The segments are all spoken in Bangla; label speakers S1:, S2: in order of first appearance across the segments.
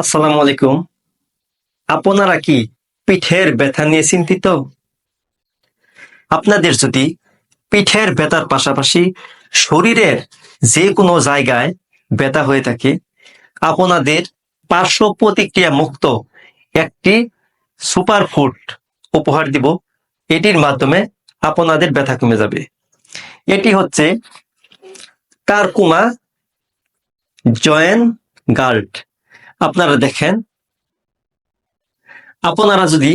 S1: আসসালামু আলাইকুম। আপনারা কি পিঠের ব্যথা নিয়ে চিন্তিত? আপনাদের যদি পিঠের ব্যথার পাশাপাশি শরীরের যে কোনো জায়গায় ব্যথা হয়ে থাকে, আপনাদের পার্শ্ব প্রতিক্রিয়া মুক্ত একটি সুপারফুড উপহার দিব। এটির মাধ্যমে আপনাদের ব্যথা কমে যাবে। এটি হচ্ছে কারকুমা জয়েন গার্ড। আপনারা দেখেন, আপনারা যদি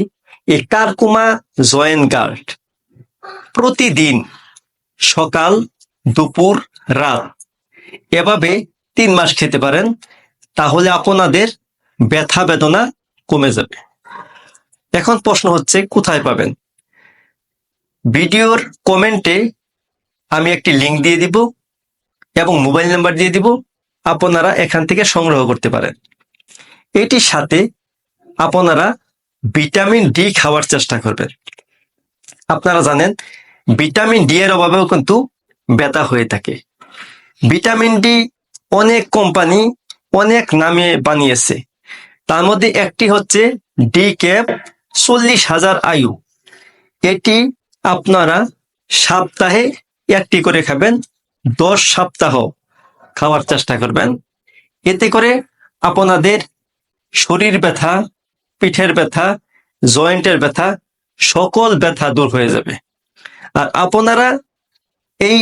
S1: এই কারকুমা জয়েন গার্ড প্রতিদিন সকাল, দুপুর, রাত এভাবে তিন মাস খেতে পারেন, তাহলে আপনাদের ব্যথা বেদনা কমে যাবে। এখন প্রশ্ন হচ্ছে, কোথায় পাবেন? ভিডিওর কমেন্টে আমি একটি লিংক দিয়ে দিব এবং মোবাইল নাম্বার দিয়ে দিব, আপনারা এখান থেকে সংগ্রহ করতে পারেন। এটির সাথে আপনারা ভিটামিন ডি খাওয়ার চেষ্টা করবেন। আপনারা জানেন, ভিটামিন ডি এর অভাবেও কিন্তু ব্যথা হয়ে থাকে। ভিটামিন ডি অনেক কোম্পানি অনেক নামে বানিয়েছে। তার মধ্যে একটি হচ্ছে ডি ক্যাপ চল্লিশ হাজার আয়ু। এটি আপনারা সপ্তাহে একটি করে খাবেন, দশ সপ্তাহ খাওয়ার চেষ্টা করবেন। এতে করে আপনাদের শরীর ব্যথা, পিঠের ব্যথা, জয়েন্টের ব্যথা, সকল ব্যথা দূর হয়ে যাবে। আর আপনারা এই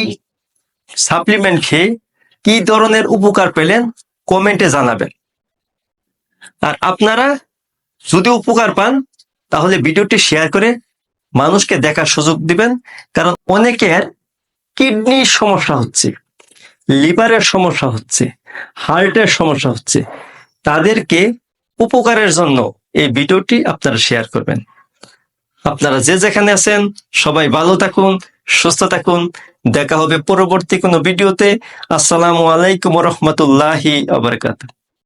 S1: সাপ্লিমেন্ট খেয়ে কি ধরনের উপকার পেলেন কমেন্টে জানাবেন। আর আপনারা যদি উপকার পান, তাহলে ভিডিওটি শেয়ার করে মানুষকে দেখার সুযোগ দিবেন, কারণ অনেকের কিডনির সমস্যা হচ্ছে, লিভারের সমস্যা হচ্ছে, হার্টের সমস্যা হচ্ছে। তাদেরকে উপকারের জন্য এই ভিডিওটি আপনারা শেয়ার করবেন। আপনারা যে যেখানে আছেন, সবাই ভালো থাকুন, সুস্থ থাকুন। দেখা হবে পরবর্তী কোনো ভিডিওতে। আসসালামু আলাইকুম রহমতুল্লাহি আবরকাত